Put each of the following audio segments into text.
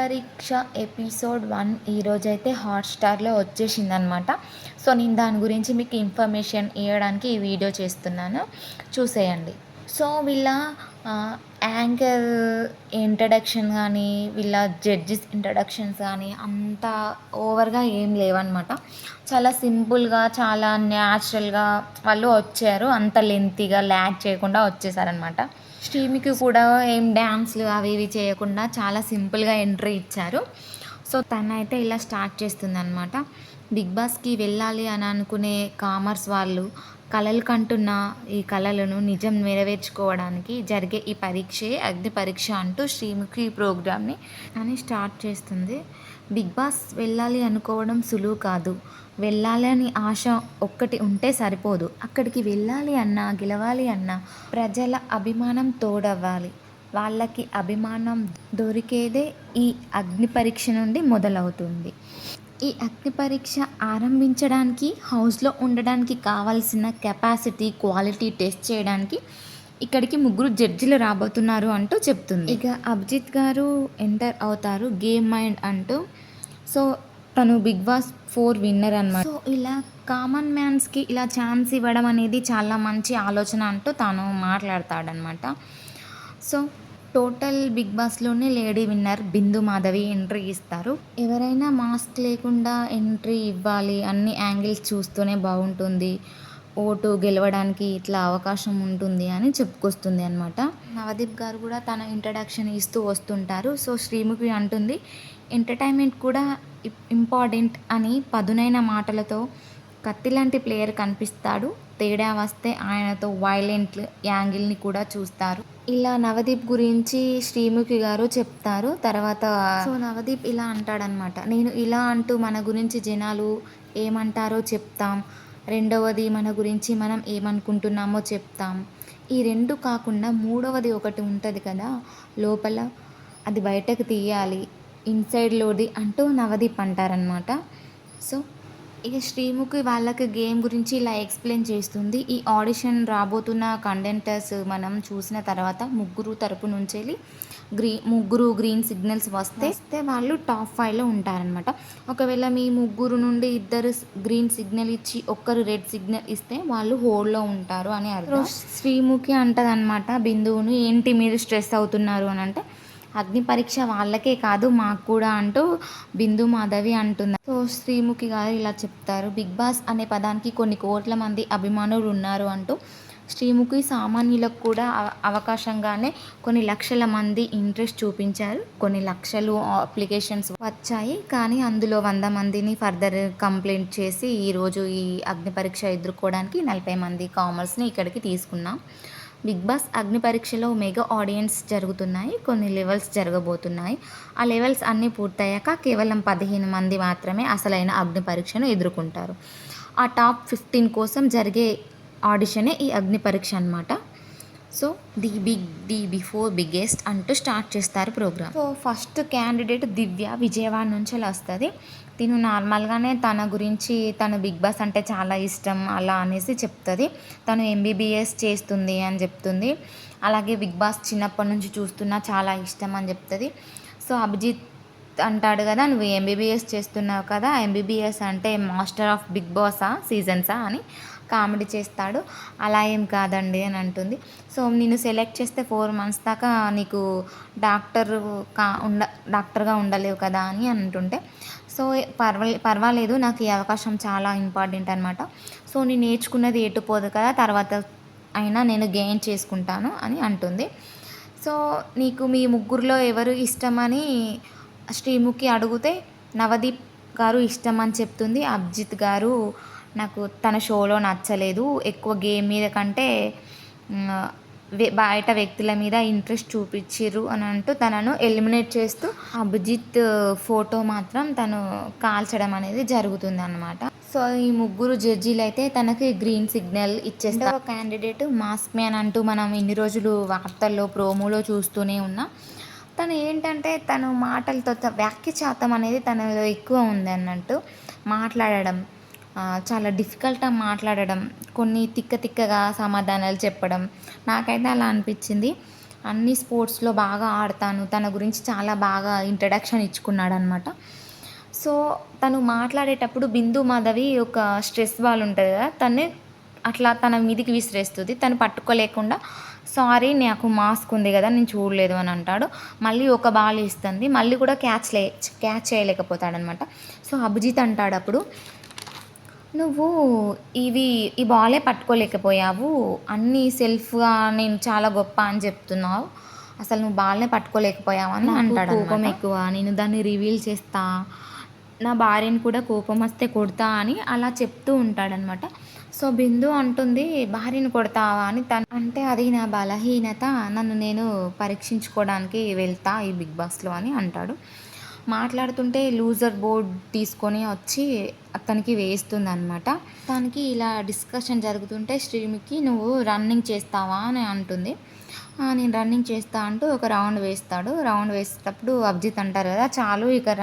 పరీక్ష episode one ఈరోజైతే హాట్స్టార్లో వచ్చేసింది అనమాట సో నేను దాని గురించి మీకు ఇన్ఫర్మేషన్ ఇవ్వడానికి ఈ వీడియో చేస్తున్నాను. చూసేయండి. సో వీళ్ళ యాంకర్ ఇంట్రడక్షన్ కానీ వీళ్ళ జడ్జెస్ ఇంట్రడక్షన్స్ కానీ అంత ఓవర్గా ఏం లేవన్నమాట. చాలా సింపుల్గా చాలా న్యాచురల్గా వాళ్ళు వచ్చారు. అంత లెంతీగా ల్యాక్ చేయకుండా వచ్చేసారనమాట శ్రీమికి కూడా ఏం డ్యాన్స్లు అవి ఇవి చేయకుండా చాలా సింపుల్గా ఎంట్రీ ఇచ్చారు. సో తనైతే ఇలా స్టార్ట్ చేస్తుంది అనమాట బిగ్ బాస్కి వెళ్ళాలి అని అనుకునే కామర్స్ వాళ్ళు కళలు కంటున్న ఈ కళలను నిజం నెరవేర్చుకోవడానికి జరిగే ఈ పరీక్షే అగ్ని పరీక్ష అంటూ శ్రీముఖి ఈ ప్రోగ్రామ్ని అని స్టార్ట్ చేస్తుంది. బిగ్ బాస్ వెళ్ళాలి అనుకోవడం సులువు కాదు. వెళ్ళాలని ఆశ ఒక్కటి ఉంటే సరిపోదు. అక్కడికి వెళ్ళాలి అన్నా గెలవాలి అన్నా ప్రజల అభిమానం తోడవ్వాలి. వాళ్ళకి అభిమానం దొరికేదే ఈ అగ్ని పరీక్ష నుండి మొదలవుతుంది. ఈ అగ్ని పరీక్ష ఆరంభించడానికి హౌస్లో ఉండడానికి కావాల్సిన కెపాసిటీ క్వాలిటీ టెస్ట్ చేయడానికి ఇక్కడికి ముగ్గురు జడ్జిలు రాబోతున్నారు అంటూ చెప్తుంది. ఇక అభిజిత్ గారు ఎంటర్ అవుతారు గేమ్ మైండ్ అంటూ. సో తను బిగ్ బాస్ ఫోర్ విన్నర్ అనమాట సో ఇలా కామన్ మ్యాన్స్కి ఇలా ఛాన్స్ ఇవ్వడం అనేది చాలా మంచి ఆలోచన అంటూ తాను మాట్లాడతాడనమాట so total big బాస్లోనే lady winner Bindu Madhavi entry ఇస్తారు. ఎవరైనా మాస్క్ లేకుండా ఎంట్రీ ఇవ్వాలి అన్ని యాంగిల్స్ చూస్తూనే బాగుంటుంది. ఓటు గెలవడానికి ఇట్లా అవకాశం ఉంటుంది అని చెప్పుకొస్తుంది అనమాట నవదీప్ గారు కూడా తన ఇంట్రడక్షన్ ఇస్తూ వస్తుంటారు. సో శ్రీముఖి అంటుంది ఎంటర్టైన్మెంట్ కూడా ఇంపార్టెంట్ అని పదునైన మాటలతో కత్తి లాంటి ప్లేయర్ కనిపిస్తాడు. తేడా వస్తే ఆయనతో వైలెంట్ యాంగిల్ని కూడా చూస్తారు. ఇలా నవదీప్ గురించి శ్రీముఖి గారు చెప్తారు. తర్వాత సో నవదీప్ ఇలా అంటాడనమాట. నేను ఇలా అంటూ మన గురించి జనాలు ఏమంటారో చెప్తాం. రెండవది మన గురించి మనం ఏమనుకుంటున్నామో చెప్తాం. ఈ రెండు కాకుండా మూడవది ఒకటి ఉంటుంది కదా లోపల అది బయటకు తీయాలి ఇన్సైడ్లోది అంటూ నవదీప్ అంటారనమాట. సో ఇక శ్రీముఖి వాళ్ళకి గేమ్ గురించి ఇలా ఎక్స్ప్లెయిన్ చేస్తుంది. ఈ ఆడిషన్ రాబోతున్న కంటెంటర్స్ మనం చూసిన తర్వాత ముగ్గురు తరపు నుంచి వెళ్ళి గ్రీ ముగ్గురు గ్రీన్ సిగ్నల్స్ వస్తే వస్తే వాళ్ళు టాప్ ఫైవ్లో ఉంటారనమాట ఒకవేళ మీ ముగ్గురు నుండి ఇద్దరు గ్రీన్ సిగ్నల్ ఇచ్చి ఒక్కరు రెడ్ సిగ్నల్ ఇస్తే వాళ్ళు హోల్డ్లో ఉంటారు అని అర్థం. శ్రీముఖి అంటదనమాట బిందువును ఏంటి మీరు స్ట్రెస్ అవుతున్నారు అని అంటే అగ్ని పరీక్ష వాళ్ళకే కాదు మాకు కూడా అంటూ బిందు మాధవి అంటుంది. సో శ్రీముఖి గారు ఇలా చెప్తారు బిగ్ బాస్ అనే పదానికి కొన్ని కోట్ల మంది అభిమానులు ఉన్నారు అంటూ. శ్రీముఖి సామాన్యులకు కూడా అవకాశంగానే కొన్ని లక్షల మంది ఇంట్రెస్ట్ చూపించారు. కొన్ని లక్షలు అప్లికేషన్స్ వచ్చాయి కానీ అందులో వంద మందిని ఫర్దర్ కంప్లైంట్ చేసి ఈరోజు ఈ అగ్ని పరీక్ష ఎదుర్కోవడానికి నలభై మంది కామర్స్ని ఇక్కడికి తీసుకున్నాం. బిగ్ బాస్ అగ్ని పరీక్షలో మెగా ఆడియన్స్ జరుగుతున్నాయి కొన్ని లెవెల్స్ జరగబోతున్నాయి. ఆ లెవెల్స్ అన్నీ పూర్తయ్యాక కేవలం పదిహేను మంది మాత్రమే అసలైన అగ్ని పరీక్షను ఎదుర్కొంటారు. ఆ టాప్ ఫిఫ్టీన్ కోసం జరిగే ఆడిషనే ఈ అగ్ని పరీక్ష అనమాట so the big the before biggest అంటూ స్టార్ట్ చేస్తారు programme. So first candidate Divya Vijayawada నుంచి అలా వస్తుంది. తిను నార్మల్గానే తన గురించి తను బిగ్ బాస్ అంటే చాలా ఇష్టం అలా అనేసి చెప్తుంది. తను ఎంబీబీఎస్ చేస్తుంది అని చెప్తుంది. అలాగే బిగ్ బాస్ చిన్నప్పటి నుంచి చూస్తున్నా చాలా ఇష్టం అని చెప్తుంది. సో అభిజిత్ అంటాడు కదా నువ్వు ఎంబీబీఎస్ చేస్తున్నావు కదా ఎంబీబీఎస్ అంటే మాస్టర్ ఆఫ్ బిగ్ బాసా సీజన్సా అని కామెడీ చేస్తాడు. అలా ఏం కాదండి అని అంటుంది. సో నేను సెలెక్ట్ చేస్తే ఫోర్ మంత్స్ దాకా నీకు డాక్టర్ కా ఉండ డాక్టర్గా ఉండలేవు కదా అని అంటుంటే సో పర్వాలే పర్వాలేదు నాకు ఈ అవకాశం చాలా ఇంపార్టెంట్ అనమాట సో నేను నేర్చుకున్నది ఎటుపోదు కదా తర్వాత అయినా నేను గెయిన్ చేసుకుంటాను అని అంటుంది. సో నీకు మీ ముగ్గురులో ఎవరు ఇష్టమని శ్రీముఖి అడిగితే నవదీప్ గారు ఇష్టం అని చెప్తుంది. అభిజిత్ గారు నాకు తన షోలో నచ్చలేదు. ఎక్కువ గేమ్ మీద కంటే బయట వ్యక్తుల మీద ఇంట్రెస్ట్ చూపించిర్రు అని అంటూ తనను ఎలిమినేట్ చేస్తూ అభిజిత్ ఫోటో మాత్రం తను కాల్చడం అనేది జరుగుతుంది అనమాట సో ఈ ముగ్గురు జడ్జీలు అయితే తనకి గ్రీన్ సిగ్నల్ ఇచ్చేస్తారు క్యాండిడేట్ మాస్క్ మ్యాన్ అంటూ మనం ఇన్ని రోజులు వార్తల్లో ప్రోమోలో చూస్తూనే ఉన్నాం. తను ఏంటంటే తను మాటలతో వాక్య శాతం అనేది తనలో ఎక్కువ ఉంది అన్నట్టు మాట్లాడడం చాలా డిఫికల్ట్గా మాట్లాడడం కొన్ని తిక్క తిక్కగా సమాధానాలు చెప్పడం. నాకైతే అలా అనిపించింది. అన్ని స్పోర్ట్స్లో బాగా ఆడతాను. తన గురించి చాలా బాగా ఇంట్రడక్షన్ ఇచ్చుకున్నాడు అనమాట సో తను మాట్లాడేటప్పుడు బిందు మాధవి ఒక స్ట్రెస్ బాల్ ఉంటుంది కదా తన్ని అట్లా తన మీదికి విసిరేస్తుంది. తను పట్టుకోలేకుండా సారీ నాకు మాస్క్ ఉంది కదా నేను చూడలేదు అని అంటాడు. మళ్ళీ ఒక బాల్ ఇస్తుంది. మళ్ళీ కూడా క్యాచ్ లే క్యాచ్ చేయలేకపోతాడనమాట. సో అభిజిత్ అంటాడు అప్పుడు నువ్వు ఇవి ఈ బాలే పట్టుకోలేకపోయావు. అన్నీ సెల్ఫ్గా నేను చాలా గొప్ప అని చెప్తున్నావు. అసలు నువ్వు బాల్నే పట్టుకోలేకపోయావు అని అంటాడు కోపం ఎక్కువ. నేను దాన్ని రివీల్ చేస్తా. నా భార్యని కూడా కోపం వస్తే కొడతా అని అలా చెప్తూ ఉంటాడనమాట. సో బిందు అంటుంది భార్యను కొడతావా? అని తను అంటే అది నా బలహీనత నన్ను నేను పరీక్షించుకోవడానికి వెళ్తా ఈ బిగ్ బాస్లో అని అంటాడు. మాట్లాడుతుంటే లూజర్ బోర్డ్ తీసుకొని వచ్చి అతనికి వేస్తుంది అనమాట తనకి ఇలా డిస్కషన్ జరుగుతుంటే శ్రీమికి నువ్వు రన్నింగ్ చేస్తావా? అని అంటుంది. నేను రన్నింగ్ చేస్తా అంటూ ఒక రౌండ్ వేస్తాడు. రౌండ్ వేసేటప్పుడు అభిజిత్ అంటారు కదా చాలు ఇక్కడ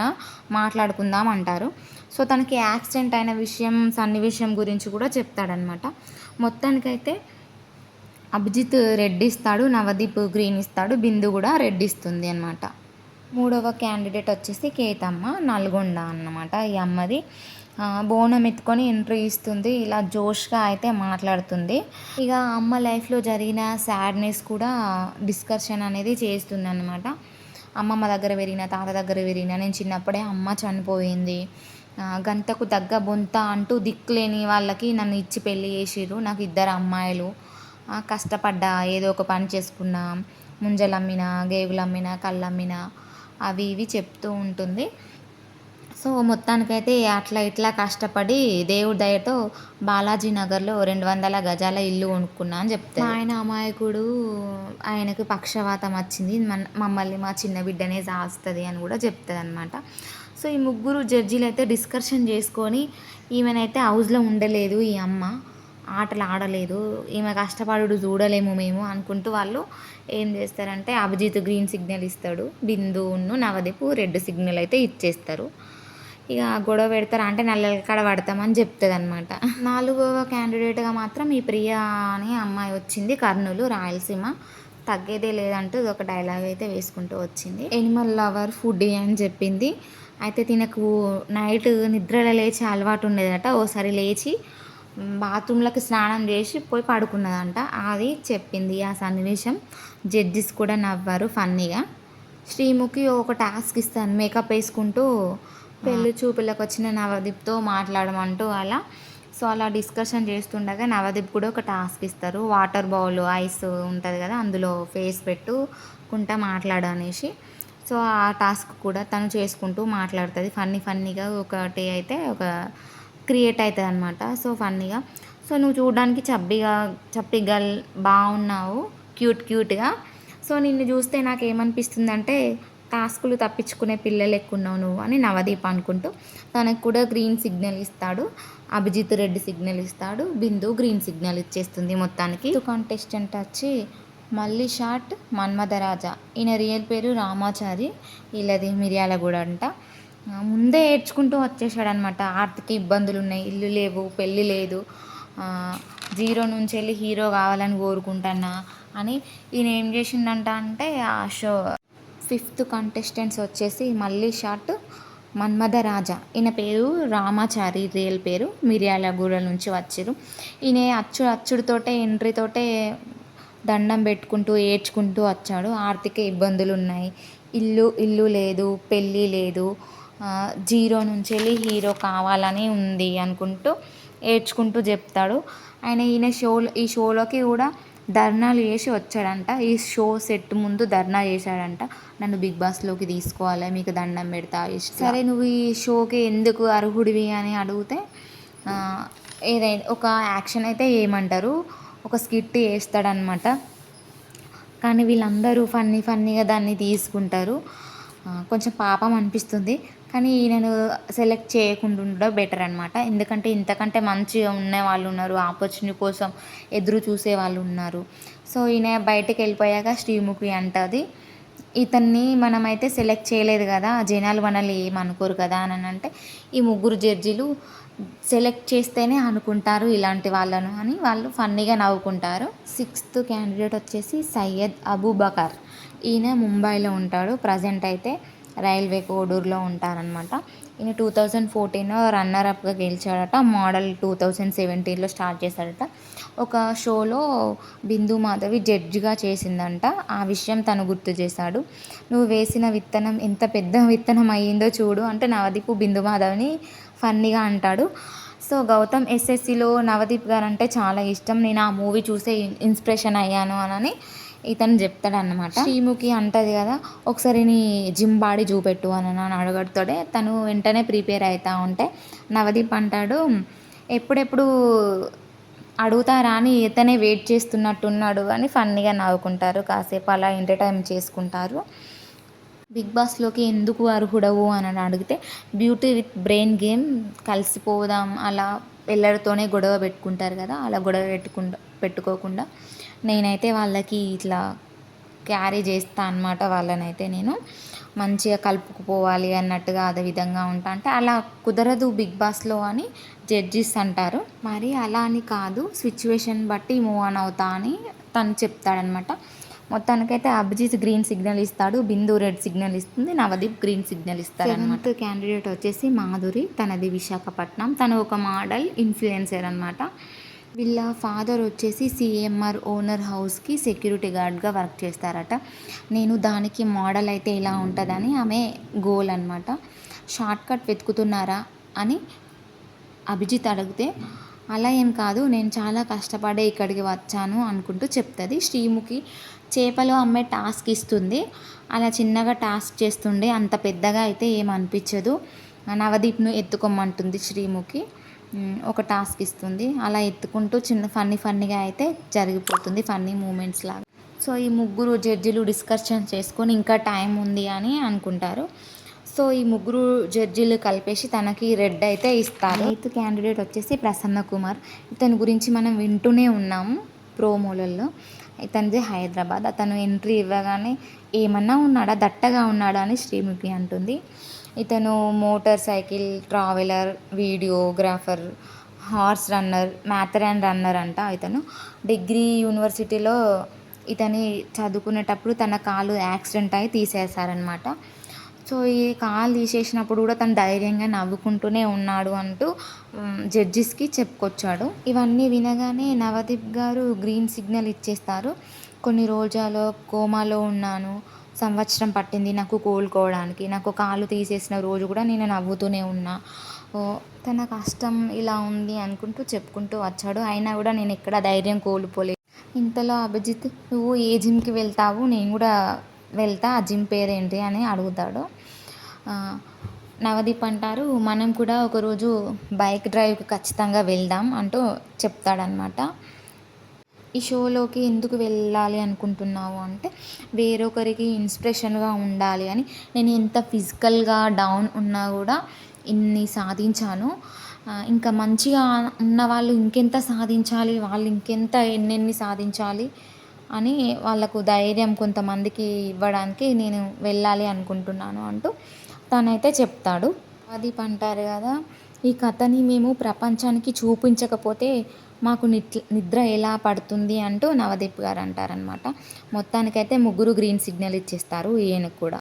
మాట్లాడుకుందాం అంటారు. సో తనకి యాక్సిడెంట్ అయిన విషయం సన్నివేశం గురించి కూడా చెప్తాడనమాట. మొత్తానికైతే అభిజిత్ రెడ్ ఇస్తాడు నవదీప్ గ్రీన్ ఇస్తాడు బిందు కూడా రెడ్ ఇస్తుంది అనమాట. మూడవ క్యాండిడేట్ వచ్చేసి కేతమ్మ నల్గొండ అన్నమాట ఈ అమ్మది. బోనం ఎత్తుకొని ఎంట్రీ ఇస్తుంది. ఇలా జోష్గా అయితే మాట్లాడుతుంది. ఇక అమ్మ లైఫ్లో జరిగిన సాడ్నెస్ కూడా డిస్కషన్ అనేది చేస్తుంది అనమాట అమ్మమ్మ దగ్గర పెరిగిన తాత దగ్గర పెరిగిన నేను చిన్నప్పుడే అమ్మ చనిపోయింది. గంతకు తగ్గ బొంత అంటూ దిక్కులేని వాళ్ళకి నన్ను ఇచ్చి పెళ్ళి చేసిర్రు. నాకు ఇద్దరు అమ్మాయిలు. కష్టపడ్డా ఏదో ఒక పని చేసుకున్నా ముంజలమ్మిన గేగులమ్మిన కళ్ళమ్మిన అవి ఇవి చెప్తూ ఉంటుంది. సో మొత్తానికైతే అట్లా ఇట్లా కష్టపడి దేవుడి దయతో బాలాజీ నగర్లో రెండు వందల గజాల ఇల్లు కొనుక్కున్నా అని చెప్తారు. ఆయన అమాయకుడు ఆయనకు పక్షవాతం వచ్చింది. మన మమ్మల్ని మా చిన్న బిడ్డనే సాస్తుంది అని కూడా చెప్తుంది అనమాట సో ఈ ముగ్గురు జడ్జీలు అయితే డిస్కషన్ చేసుకొని ఈమెనైతే హౌస్లో ఉండలేదు ఈ అమ్మ ఆటలు ఆడలేదు ఈమె కష్టపడుడు చూడలేము మేము అనుకుంటూ వాళ్ళు ఏం చేస్తారంటే అభిజిత్ గ్రీన్ సిగ్నల్ ఇస్తాడు బిందును నవదీపు రెడ్ సిగ్నల్ అయితే ఇచ్చేస్తారు. ఇక గొడవ పెడతారా? అంటే నల్లల కాడ పడతామని చెప్తుంది అనమాట నాలుగవ క్యాండిడేట్గా మాత్రం ఈ ప్రియా అనే అమ్మాయి వచ్చింది కర్నూలు రాయలసీమ. తగ్గేదే లేదంటూ ఇది ఒక డైలాగ్ అయితే వేసుకుంటూ వచ్చింది. ఎనిమల్ లవర్ ఫుడ్ అని చెప్పింది. అయితే తినకు నైట్ నిద్రలో లేచి అలవాటు ఉండేదట. ఓసారి లేచి బాత్రూంలోకి స్నానం చేసి పోయి పడుకున్నదంట. అది చెప్పింది ఆ సన్నివేశం. జడ్జిస్ కూడా నవ్వారు ఫన్నీగా. శ్రీముఖి ఒక టాస్క్ ఇస్తాను మేకప్ వేసుకుంటూ పెళ్ళి చూపులకు వచ్చిన నవదీప్తో మాట్లాడమంటూ అలా. సో అలా డిస్కషన్ చేస్తుండగా నవదీప్ కూడా ఒక టాస్క్ ఇస్తారు. వాటర్ బౌల్ ఐస్ ఉంటుంది కదా అందులో ఫేస్ పెట్టుకుంటా మాట్లాడు అనేసి. సో ఆ టాస్క్ కూడా తను చేసుకుంటూ మాట్లాడుతుంది. ఫన్నీ ఫన్నీగా ఒకటి అయితే ఒక క్రియేట్ అవుతుంది అనమాట సో ఫన్నీగా. సో నువ్వు చూడడానికి చబ్బిగా చప్పి గర్ల్ బాగున్నావు క్యూట్ క్యూట్గా. సో నిన్ను చూస్తే నాకు ఏమనిపిస్తుంది అంటే టాస్కులు తప్పించుకునే పిల్లలు ఎక్కున్నావు నువ్వు అని నవదీప్ అనుకుంటూ తనకు కూడా గ్రీన్ సిగ్నల్ ఇస్తాడు. అభిజిత్ రెడ్డి సిగ్నల్ ఇస్తాడు. బిందు గ్రీన్ సిగ్నల్ ఇచ్చేస్తుంది మొత్తానికి. కాంటెస్టెంట్ వచ్చి మళ్ళీ షాట్ మన్మధరాజా ఈయన రియల్ పేరు రామాచారి. వీళ్ళది మిర్యాలగూడ అంట. ముందే ఏడ్చుకుంటూ వచ్చేసాడు అనమాట ఆర్థిక ఇబ్బందులు ఉన్నాయి ఇల్లు లేవు పెళ్ళి లేదు. జీరో నుంచి వెళ్ళి హీరో కావాలని కోరుకుంటున్నా అని ఈయన ఏం చేసిండంట అంటే ఆ షో ఫిఫ్త్ కంటెస్టెంట్స్ వచ్చేసి మళ్ళీ షార్ట్ మన్మధరాజా. ఈయన పేరు రామాచారి రియల్ పేరు మిర్యాలగూడ నుంచి వచ్చారు ఈయన అచ్చు అచ్చుడితోటే ఎంట్రీతోటే దండం పెట్టుకుంటూ ఏడ్చుకుంటూ వచ్చాడు. ఆర్థిక ఇబ్బందులు ఉన్నాయి ఇల్లు ఇల్లు లేదు పెళ్ళి లేదు. జీరో నుంచి వెళ్ళి హీరో కావాలని ఉంది అనుకుంటూ ఏడ్చుకుంటూ చెప్తాడు. ఆయన ఈయన షో ఈ షోలోకి కూడా ధర్నాలు చేసి వచ్చాడంట. ఈ షో సెట్ ముందు ధర్నా చేశాడంట. నన్ను బిగ్ బాస్లోకి తీసుకోవాలి మీకు దండం పెడతా సరే నువ్వు ఈ షోకి ఎందుకు అర్హుడివి అని అడిగితే ఏదైనా ఒక యాక్షన్ అయితే ఏమంటారు? ఒక స్కిట్ వేస్తాడనమాట కానీ వీళ్ళందరూ ఫన్నీ ఫన్నీగా దాన్ని తీసుకుంటారు. కొంచెం పాపం అనిపిస్తుంది. కానీ ఈయనను సెలెక్ట్ చేయకుండా ఉండడం బెటర్ అనమాట ఎందుకంటే ఇంతకంటే మంచిగా ఉన్న వాళ్ళు ఉన్నారు ఆపర్చునిటీ కోసం ఎదురు చూసే వాళ్ళు ఉన్నారు. సో ఈయన బయటకు వెళ్ళిపోయాక శ్రీముఖి అంటుంది ఇతన్ని మనమైతే సెలెక్ట్ చేయలేదు కదా జనాలు మనల్ని ఏమనుకోరు కదా అని అంటే ఈ ముగ్గురు జడ్జీలు సెలెక్ట్ చేస్తేనే అనుకుంటారు ఇలాంటి వాళ్ళను అని వాళ్ళు ఫన్నీగా నవ్వుకుంటారు. సిక్స్త్ క్యాండిడేట్ వచ్చేసి సయ్యద్ అబూబకర్. ఈయన ముంబైలో ఉంటాడు ప్రజెంట్ అయితే. రైల్వే కోడూరులో ఉంటారనమాట ఈయన టూ థౌజండ్ ఫోర్టీన్ రన్నర్ అప్గా గెలిచాడట. మోడల్ టూ థౌజండ్ సెవెంటీన్లో స్టార్ట్ చేశాడట. ఒక షోలో బిందు మాధవి జడ్జిగా చేసిందంట. ఆ విషయం తను గుర్తు చేశాడు. నువ్వు వేసిన విత్తనం ఎంత పెద్ద విత్తనం అయ్యిందో చూడు అంటే నవదీపు బిందు మాధవిని ఫన్నీగా అంటాడు. సో గౌతమ్ ఎస్ఎస్సిలో నవదీప్ గారు అంటే చాలా ఇష్టం. నేను ఆ మూవీ చూసే ఇన్స్పిరేషన్ అయ్యాను అని ఇతను చెప్తాడు అన్నమాట శ్రీముఖి అంటది కదా ఒకసారి నీ జిమ్ బాడీ చూపెట్టు అని అని అడగడుతోడే తను వెంటనే ప్రిపేర్ అవుతా ఉంటే నవదీప్ అంటాడు ఎప్పుడెప్పుడు అడుగుతారా అని ఇతనే వెయిట్ చేస్తున్నట్టున్నాడు అని ఫన్నీగా నవ్వుకుంటారు. కాసేపు అలా ఎంటర్టైన్ చేసుకుంటారు. బిగ్ బాస్లోకి ఎందుకు అర్హుడవు అని అడిగితే బ్యూటీ విత్ బ్రెయిన్ గేమ్ కలిసిపోదాం అలా పిల్లలతోనే గొడవ పెట్టుకుంటారు కదా అలా గొడవ పెట్టుకుంటా పెట్టుకోకుండా. నేనైతే వాళ్ళకి ఇట్లా క్యారీ చేస్తా అనమాట వాళ్ళనైతే నేను. మంచిగా కలుపుకుపోవాలి అన్నట్టుగా అదే విధంగా ఉంటా అంటే అలా కుదరదు బిగ్ బాస్లో అని జడ్జిస్ అంటారు. మరి అలా అని కాదు సిచ్యువేషన్ బట్టి మూవ్ ఆన్ అవుతా అని తను చెప్తాడనమాట మొత్తానికైతే అభిజిత్ గ్రీన్ సిగ్నల్ ఇస్తాడు బిందు రెడ్ సిగ్నల్ ఇస్తుంది నవదీప్ గ్రీన్ సిగ్నల్ ఇస్తాడు అనమాట క్యాండిడేట్ వచ్చేసి మాధురి తనది విశాఖపట్నం. తను ఒక మోడల్ ఇన్ఫ్లుయెన్సర్ అనమాట వీళ్ళ ఫాదర్ వచ్చేసి సిఎంఆర్ ఓనర్ హౌస్కి సెక్యూరిటీ గార్డ్గా వర్క్ చేస్తారట. నేను దానికి మోడల్ అయితే ఇలా ఉంటుందని ఆమె గోల్ అనమాట షార్ట్ కట్ వెతుకుతున్నారా అని అభిజిత్ అడిగితే అలా ఏం కాదు నేను చాలా కష్టపడే ఇక్కడికి వచ్చాను అనుకుంటూ చెప్తుంది. శ్రీముఖి చేపలు అమ్మే టాస్క్ ఇస్తుంది. అలా చిన్నగా టాస్క్ చేస్తుండే అంత పెద్దగా అయితే ఏం అనిపించదు. నవదీప్ను ఎత్తుకోమంటుంది శ్రీముఖి. ఒక టాస్క్ ఇస్తుంది. అలా ఎత్తుకుంటూ చిన్న ఫన్నీ ఫన్నీగా అయితే జరిగిపోతుంది ఫన్నీ మూమెంట్స్ లాగా. సో ఈ ముగ్గురు జడ్జిలు డిస్కషన్ చేసుకొని ఇంకా టైం ఉంది అని అనుకుంటారు. సో ఈ ముగ్గురు జడ్జీలు కలిపేసి తనకి రెడ్ అయితే ఇస్తారు. ఎయిత్ క్యాండిడేట్ వచ్చేసి ప్రసన్న కుమార్. ఇతని గురించి మనం వింటూనే ఉన్నాము ప్రోమోలలో. ఇతనిది హైదరాబాద్. అతను ఎంట్రీ ఇవ్వగానే ఏమన్నా ఉన్నాడా? దట్టగా ఉన్నాడా? అని శ్రీముఖి అంటుంది. ఇతను motorcycle traveller videographer horse runner మ్యాథర్ and runner అంట ఇతను. డిగ్రీ యూనివర్సిటీలో ఇతని చదువుకునేటప్పుడు తన కాలు యాక్సిడెంట్ అయి తీసేశారనమాట సో ఈ కాలు తీసేసినప్పుడు కూడా తను ధైర్యంగా నవ్వుకుంటూనే ఉన్నాడు అంటూ జడ్జిస్కి చెప్పుకొచ్చాడు. ఇవన్నీ వినగానే నవదీప్ గారు గ్రీన్ సిగ్నల్ ఇచ్చేస్తారు. కొన్ని రోజులు కోమాలో ఉన్నాను. సంవత్సరం పట్టింది నాకు కోలుకోవడానికి. నాకు కాలు తీసేసిన రోజు కూడా నేను నవ్వుతూనే ఉన్నా. తన కష్టం ఇలా ఉంది అనుకుంటూ చెప్పుకుంటూ వచ్చాడు. అయినా కూడా నేను ఎక్కడ ధైర్యం కోల్పోలేదు. ఇంతలో అభిజిత్ నువ్వు ఏ జిమ్కి వెళ్తావు? నేను కూడా వెళ్తా. ఆ జిమ్ పేరేంటి? అని అడుగుతాడు. నవదీప్ అంటారు మనం కూడా ఒకరోజు బైక్ డ్రైవ్కి ఖచ్చితంగా వెళ్దాం అంటూ చెప్తాడనమాట ఈ షోలోకి ఎందుకు వెళ్ళాలి అనుకుంటున్నావు అంటే వేరొకరికి ఇన్స్పిరేషన్గా ఉండాలి అని. నేను ఎంత ఫిజికల్గా డౌన్ ఉన్నా కూడా ఇన్ని సాధించాను. ఇంకా మంచిగా ఉన్న వాళ్ళు ఇంకెంత సాధించాలి? వాళ్ళు ఇంకెంత ఎన్నెన్ని సాధించాలి? అని వాళ్ళకు ధైర్యం కొంతమందికి ఇవ్వడానికి నేను వెళ్ళాలి అనుకుంటున్నాను అంటూ తనైతే చెప్తాడు. అది అంటారు కదా ఈ కథని మేము ప్రపంచానికి చూపించకపోతే మాకు నిద్ర నిద్ర ఎలా పడుతుంది అంటూ నవదీప్ గారు అంటారనమాట మొత్తానికైతే ముగ్గురు గ్రీన్ సిగ్నల్ ఇచ్చేస్తారు ఈయనకు కూడా.